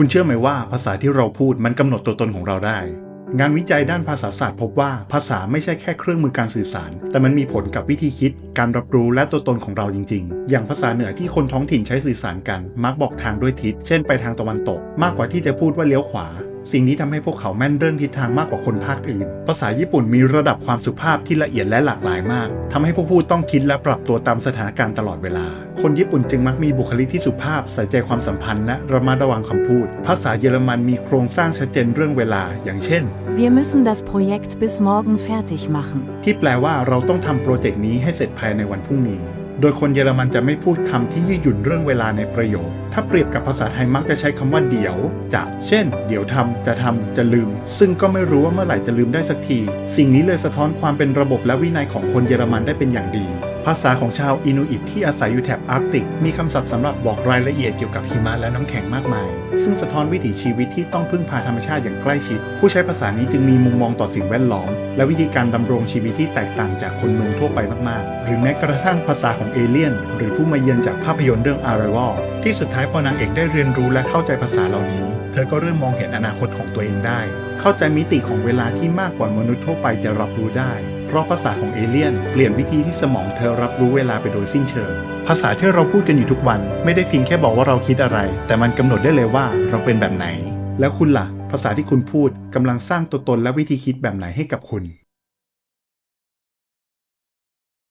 คุณเชื่อไหมว่าภาษาที่เราพูดมันกำหนดตัวตนของเราได้ งานวิจัยด้านภาษาศาสตร์พบว่าภาษาไม่ใช่แค่เครื่องมือการสื่อสาร แต่มันมีผลกับวิธีคิด การรับรู้และตัวตนของเราจริง ๆ อย่างภาษาเหนือที่คนท้องถิ่นใช้สื่อสารกัน มักบอกทางด้วยทิศ เช่นไปทางตะวันตก มากกว่าที่จะพูดว่าเลี้ยวขวา สิ่งนี้ทำให้พวกเขาแม่นเรื่องทิศทางมากกว่าคนภาคอื่น ภาษาญี่ปุ่นมีระดับความสุภาพที่ละเอียดและหลากหลายมากทำให้ผู้พูดต้องคิดและปรับตัวตามสถานการณ์ตลอดเวลา คนญี่ปุ่นจึงมักมีบุคลิกที่สุภาพ ใส่ใจความสัมพันธ์และระมัดระวังคำพูด ภาษาเยอรมันมีโครงสร้างชัดเจนเรื่องเวลา อย่างเช่น Wir müssen das Projekt bis morgen fertig machen. ที่แปลว่าเราต้องทำโปรเจกต์นี้ให้เสร็จภายในวันพรุ่งนี้ โดยคนเยอรมันจะไม่พูดคำที่ยืดหยุ่นเรื่องเวลาในประโยค ถ้าเปรียบกับภาษาไทยมักจะใช้คำว่าเดี๋ยว จะ เช่น เดี๋ยวทำ จะทำ จะลืม ซึ่งก็ไม่รู้ว่าเมื่อไหร่จะลืมได้สักที สิ่งนี้เลยสะท้อนความเป็นระบบและวินัยของคนเยอรมันได้เป็นอย่างดี ภาษาของชาวอินูอิตที่อาศัยอยู่แถบอาร์กติก มีคำศัพท์สำหรับบอกรายละเอียดเกี่ยวกับหิมะและน้ำแข็งมากมาย ซึ่งสะท้อนวิถีชีวิตที่ต้องพึ่งพาธรรมชาติอย่างใกล้ชิด ผู้ใช้ภาษานี้จึงมีมุมมองต่อสิ่งแวดล้อม และวิธีการดำรงชีวิตที่แตกต่างจากคนเมืองทั่วไปมากๆ หรือแม้กระทั่งภาษาของเอเลี่ยน หรือผู้มาเยือนจากภาพยนตร์เรื่อง Arrival ที่สุดท้ายพอนางเอกได้เรียนรู้และเข้าใจภาษาเหล่านี้ เธอก็เริ่มมองเห็นอนาคตของตัวเองได้ เข้าใจมิติของเวลาที่มากกว่ามนุษย์ทั่วไปจะรับรู้ได้ เพราะภาษาของเอเลี่ยนเปลี่ยนวิธีที่สมองเธอรับรู้เวลาไปโดยสิ้นเชิง ภาษาที่เราพูดกันอยู่ทุกวันไม่ได้เพียงแค่บอกว่าเราคิดอะไร แต่มันกำหนดได้เลยว่าเราเป็นแบบไหน แล้วคุณล่ะ ภาษาที่คุณพูดกำลังสร้างตัวตนและวิธีคิดแบบไหนให้กับคุณ